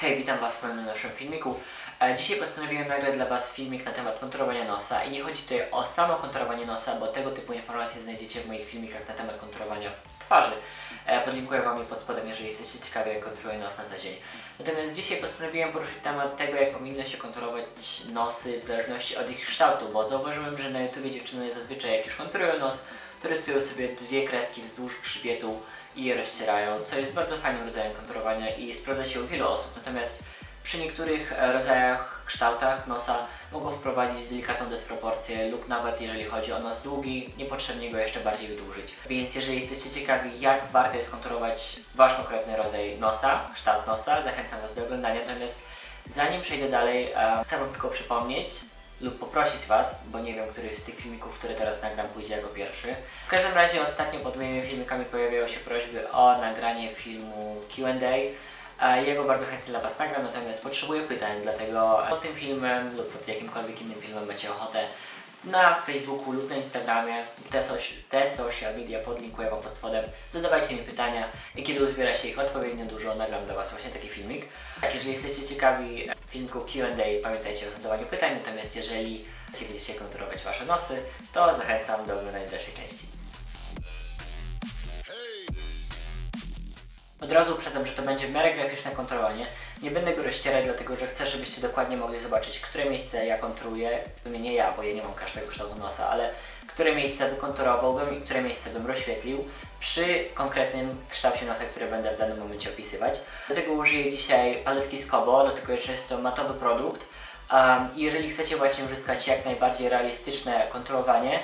Hej, witam Was w moim naszym filmiku. E, Dzisiaj postanowiłem nagrać dla Was filmik na temat kontrolowania nosa i nie chodzi tutaj o samo kontrolowanie nosa, bo tego typu informacje znajdziecie w moich filmikach na temat kontrolowania twarzy. E, Podlinkuję Wam je pod spodem, jeżeli jesteście ciekawi jak kontroluję nos na co dzień. Natomiast dzisiaj postanowiłem poruszyć temat tego, jak powinno się kontrolować nosy w zależności od ich kształtu, bo zauważyłem, że na YouTubie dziewczyny zazwyczaj jak już kontrolują nos, to rysują sobie dwie kreski wzdłuż grzbietu i je rozcierają, co jest bardzo fajnym rodzajem kontrolowania i sprawdza się u wielu osób. Natomiast przy niektórych e, rodzajach, kształtach nosa mogą wprowadzić delikatną dysproporcję lub nawet jeżeli chodzi o nos długi, niepotrzebnie go jeszcze bardziej wydłużyć. Więc jeżeli jesteście ciekawi, jak warto jest kontrolować Wasz konkretny rodzaj nosa, kształt nosa, zachęcam Was do oglądania. Natomiast zanim przejdę dalej, e, chcę Wam tylko przypomnieć, lub poprosić Was, bo nie wiem, który z tych filmików, które teraz nagram, pójdzie jako pierwszy. W każdym razie ostatnio pod moimi filmikami pojawiały się prośby o nagranie filmu Q&A. Jego bardzo chętnie dla Was nagram, natomiast potrzebuję pytań, dlatego pod tym filmem lub pod jakimkolwiek innym filmem macie ochotę na Facebooku lub na Instagramie, te, soci- te social media podlinkuję Wam pod spodem. Zadawajcie mi pytania i kiedy uzbiera się ich odpowiednio dużo, nagram dla Was właśnie taki filmik. Tak, jeżeli jesteście ciekawi filmiku Q&A, pamiętajcie o zadawaniu pytań, natomiast jeżeli chcecie kontrolować Wasze nosy, to zachęcam do oglądania dalszej części. Od razu uprzedzam, że to będzie w miarę graficzne kontrolowanie. Nie będę go rozcierać, dlatego że chcę, żebyście dokładnie mogli zobaczyć, które miejsce ja kontruję. Nie ja, bo ja nie mam każdego kształtu nosa, ale które miejsce wykonturowałbym i które miejsce bym rozświetlił przy konkretnym kształcie nosa, który będę w danym momencie opisywać. Do tego użyję dzisiaj paletki z Kobo, dlatego że jest to matowy produkt. I jeżeli chcecie właśnie uzyskać jak najbardziej realistyczne kontrolowanie,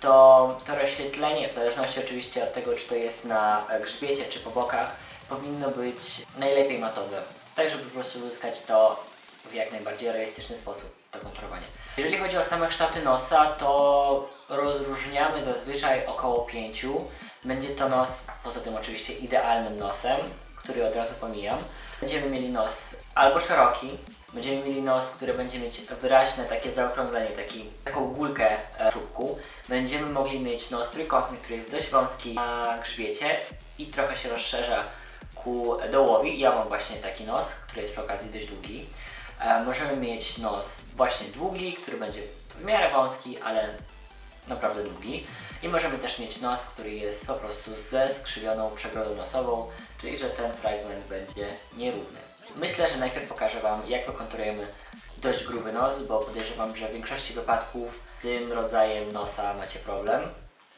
to to rozświetlenie, w zależności oczywiście od tego, czy to jest na grzbiecie, czy po bokach, powinno być najlepiej matowe. Tak, żeby po prostu uzyskać to w jak najbardziej realistyczny sposób, to kontrolowanie. Jeżeli chodzi o same kształty nosa, to rozróżniamy zazwyczaj około pięciu. Będzie to nos, poza tym oczywiście idealnym nosem, który od razu pomijam. Będziemy mieli nos albo szeroki, będziemy mieli nos, który będzie mieć wyraźne takie zaokrąglenie, taki, taką gulkę e, czubku. Będziemy mogli mieć nos trójkątny, który jest dość wąski na grzbiecie i trochę się rozszerza ku dołowi. Ja mam właśnie taki nos, który jest przy okazji dość długi. E, możemy mieć nos właśnie długi, który będzie w miarę wąski, ale naprawdę długi. I możemy też mieć nos, który jest po prostu ze skrzywioną przegrodą nosową, czyli że ten fragment będzie nierówny. Myślę, że najpierw pokażę Wam, jak wykonturujemy dość gruby nos, bo podejrzewam, że w większości wypadków z tym rodzajem nosa macie problem,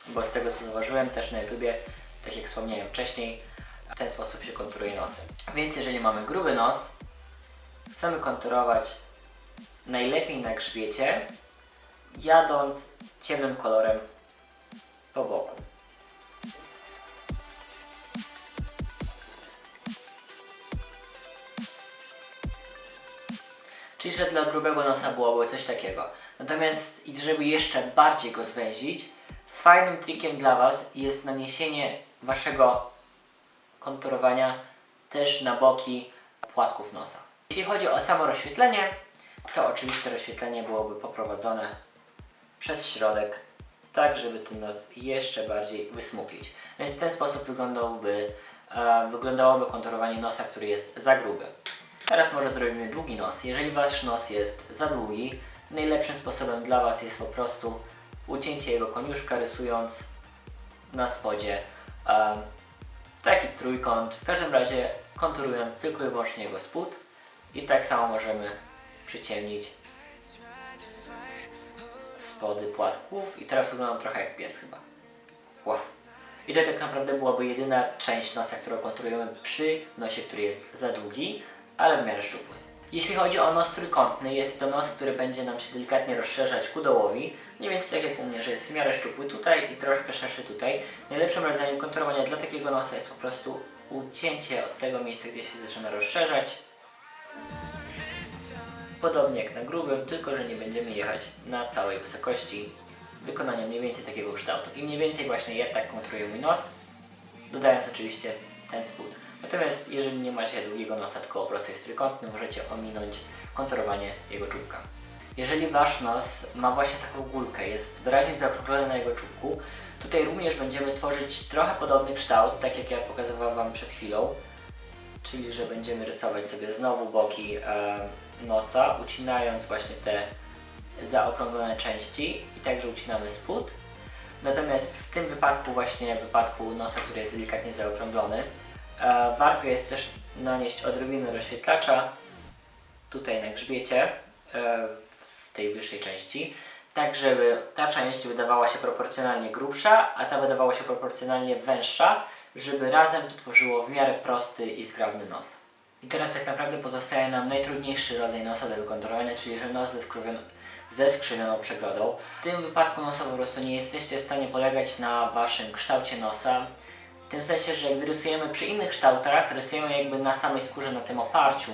bo z tego co zauważyłem też na YouTubie, tak jak wspomniałem wcześniej, w ten sposób się konturuje nosy. Więc jeżeli mamy gruby nos, chcemy konturować najlepiej na grzbiecie, jadąc ciemnym kolorem po boku. Czyli, że dla grubego nosa byłoby coś takiego. Natomiast, żeby jeszcze bardziej go zwęzić, fajnym trikiem dla Was jest naniesienie Waszego konturowania też na boki płatków nosa. Jeśli chodzi o samo rozświetlenie, to oczywiście rozświetlenie byłoby poprowadzone przez środek, tak żeby ten nos jeszcze bardziej wysmuklić. Więc w ten sposób wyglądałby, e, wyglądałoby konturowanie nosa, który jest za gruby. Teraz może zrobimy długi nos. Jeżeli Wasz nos jest za długi, najlepszym sposobem dla Was jest po prostu ucięcie jego koniuszka, rysując na spodzie em, taki trójkąt, w każdym razie konturując tylko i wyłącznie jego spód i tak samo możemy przyciemnić spody płatków i teraz wyglądam trochę jak pies chyba. Wow. I to tak naprawdę byłaby jedyna część nosa, którą konturujemy przy nosie, który jest za długi, ale w miarę szczupły. Jeśli chodzi o nos trójkątny, jest to nos, który będzie nam się delikatnie rozszerzać ku dołowi, mniej więcej tak jak u mnie, że jest w miarę szczupły tutaj i troszkę szerszy tutaj. Najlepszym rodzajem konturowania dla takiego nosa jest po prostu ucięcie od tego miejsca, gdzie się zaczyna rozszerzać. Podobnie jak na grubym, tylko że nie będziemy jechać na całej wysokości wykonania mniej więcej takiego kształtu. I mniej więcej właśnie ja tak konturuję mój nos, dodając oczywiście ten spód. Natomiast jeżeli nie macie długiego nosa, tylko po prostu jest trójkątny, możecie ominąć konturowanie jego czubka. Jeżeli Wasz nos ma właśnie taką gulkę, jest wyraźnie zaokrąglony na jego czubku, tutaj również będziemy tworzyć trochę podobny kształt, tak jak ja pokazywałem Wam przed chwilą. czyli że będziemy rysować sobie znowu boki e, nosa, ucinając właśnie te zaokrąglone części i także ucinamy spód. Natomiast w tym wypadku, właśnie w wypadku nosa, który jest delikatnie zaokrąglony, warto jest też nanieść odrobinę rozświetlacza tutaj na grzbiecie, e, w tej wyższej części, tak żeby ta część wydawała się proporcjonalnie grubsza, a ta wydawała się proporcjonalnie węższa, żeby razem to tworzyło w miarę prosty i zgrabny nos. I teraz tak naprawdę pozostaje nam najtrudniejszy rodzaj nosa do wykonturowania, czyli że nos ze skrzywioną, ze skrzywioną przegrodą. W tym wypadku nosa po prostu nie jesteście w stanie polegać na waszym kształcie nosa. W tym sensie, że gdy rysujemy przy innych kształtach, rysujemy jakby na samej skórze, na tym oparciu,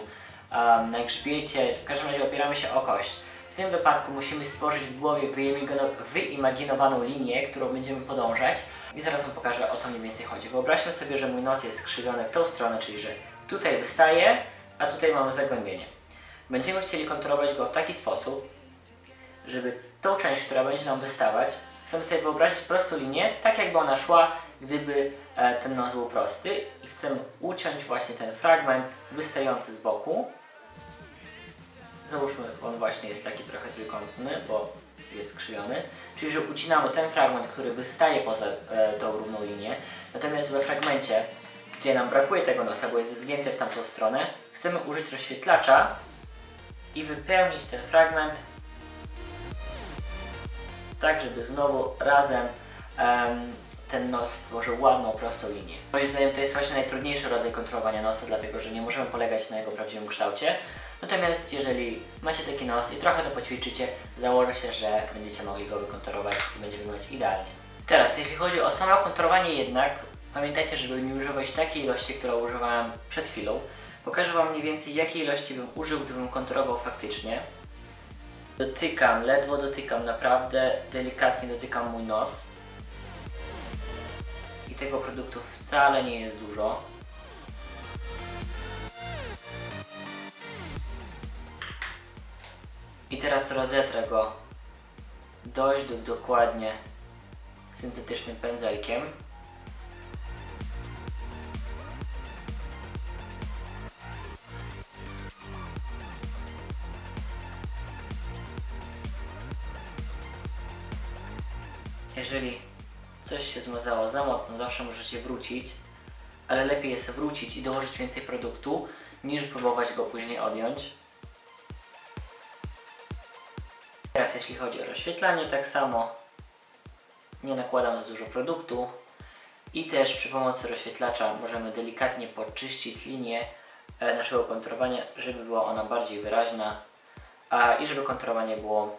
na grzbiecie, w każdym razie opieramy się o kość. W tym wypadku musimy stworzyć w głowie wyimagino- wyimaginowaną linię, którą będziemy podążać i zaraz Wam pokażę o co mniej więcej chodzi. Wyobraźmy sobie, że mój nos jest skrzywiony w tą stronę, czyli że tutaj wystaje, a tutaj mamy zagłębienie. Będziemy chcieli kontrolować go w taki sposób, żeby tą część, która będzie nam wystawać, chcemy sobie wyobrazić prostą linię, tak jakby ona szła, gdyby e, ten nos był prosty i chcemy uciąć właśnie ten fragment wystający z boku. Załóżmy, on właśnie jest taki trochę trójkątny, bo jest skrzywiony, czyli że ucinamy ten fragment, który wystaje poza e, tą równą linię, natomiast we fragmencie, gdzie nam brakuje tego nosa, bo jest zwinięty w tamtą stronę, chcemy użyć rozświetlacza i wypełnić ten fragment tak, żeby znowu razem em, ten nos stworzył ładną, prostą linię. Moim zdaniem to jest właśnie najtrudniejszy rodzaj kontrolowania nosa, dlatego że nie możemy polegać na jego prawdziwym kształcie. Natomiast jeżeli macie taki nos i trochę to poćwiczycie, założę się, że będziecie mogli go wykontorować i będzie wyglądać idealnie. Teraz, jeśli chodzi o samo kontorowanie jednak, pamiętajcie, żeby nie używać takiej ilości, którą używałem przed chwilą. Pokażę Wam mniej więcej jakiej ilości bym użył, gdybym kontorował faktycznie. Dotykam, ledwo dotykam, naprawdę delikatnie dotykam mój nos. I tego produktu wcale nie jest dużo. I teraz rozetrę go dość do- dokładnie syntetycznym pędzelkiem. Jeżeli coś się zmazało za mocno, zawsze możecie wrócić, ale lepiej jest wrócić i dołożyć więcej produktu, niż próbować go później odjąć. Teraz jeśli chodzi o rozświetlanie, tak samo nie nakładam za dużo produktu i też przy pomocy rozświetlacza możemy delikatnie podczyścić linię e, naszego kontrolowania, żeby była ona bardziej wyraźna i żeby kontrolowanie było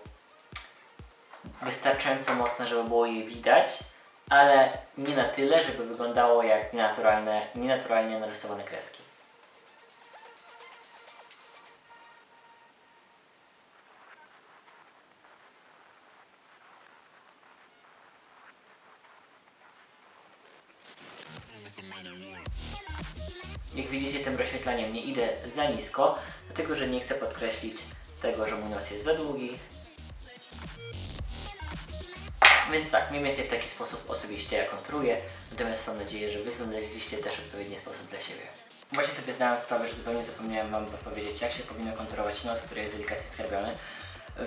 wystarczająco mocne, żeby było je widać, ale nie na tyle, żeby wyglądało jak nienaturalne, nienaturalnie narysowane kreski. Jak widzicie, tym rozświetlaniem nie idę za nisko, dlatego że nie chcę podkreślić tego, że mój nos jest za długi. Więc tak, mniej więcej w taki sposób osobiście ja kontruję, natomiast mam nadzieję, że Wy znaleźliście też odpowiedni sposób dla siebie. Właśnie sobie zdałem sprawę, że zupełnie zapomniałem Wam podpowiedzieć, jak się powinno kontrolować nos, który jest delikatnie skarbiony.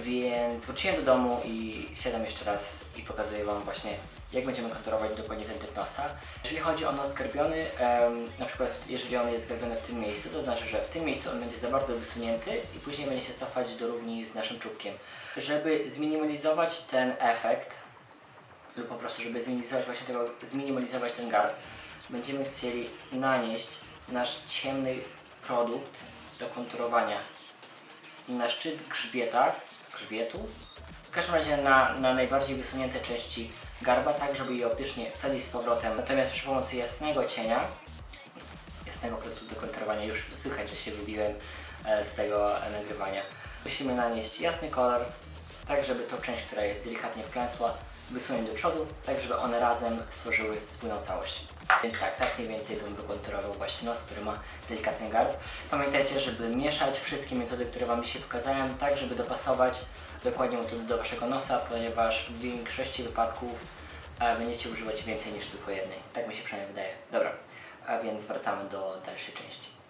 Więc wróciłem do domu i siadam jeszcze raz i pokazuję Wam właśnie, jak będziemy kontrolować dokładnie ten typ nosa. Jeżeli chodzi o nos zgarbiony, em, na przykład jeżeli on jest zgarbiony w tym miejscu, to znaczy, że w tym miejscu on będzie za bardzo wysunięty i później będzie się cofać do równi z naszym czubkiem. Żeby zminimalizować ten efekt, lub po prostu, żeby zminimalizować właśnie tego, zminimalizować ten gard, będziemy chcieli nanieść nasz ciemny produkt do konturowania na szczyt grzbieta, grzbietu, w każdym razie na, na najbardziej wysunięte części garba, tak żeby je optycznie wsadzić z powrotem. Natomiast przy pomocy jasnego cienia, jasnego produktu do konturowania, już słychać, że się wybiłem e, z tego nagrywania, musimy nanieść jasny kolor, tak żeby tą część, która jest delikatnie wklęsła, wysunąć do przodu, tak żeby one razem stworzyły spójną całość. Więc tak, tak mniej więcej bym wykonturował właśnie nos, który ma delikatny garb. Pamiętajcie, żeby mieszać wszystkie metody, które Wam dzisiaj pokazałem, tak żeby dopasować dokładnie metody do Waszego nosa, ponieważ w większości wypadków e, będziecie używać więcej niż tylko jednej. Tak mi się przynajmniej wydaje. Dobra, a więc wracamy do dalszej części.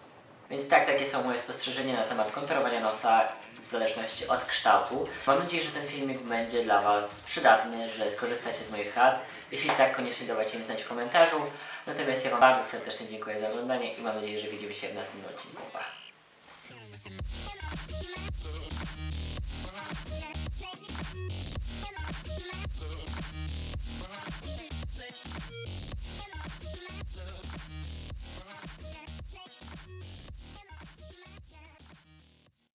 Więc tak, takie są moje spostrzeżenia na temat konturowania nosa w zależności od kształtu. Mam nadzieję, że ten filmik będzie dla Was przydatny, że skorzystacie z moich rad. Jeśli tak, koniecznie dawajcie mi znać w komentarzu. Natomiast ja Wam bardzo serdecznie dziękuję za oglądanie i mam nadzieję, że widzimy się w następnym odcinku. Pa!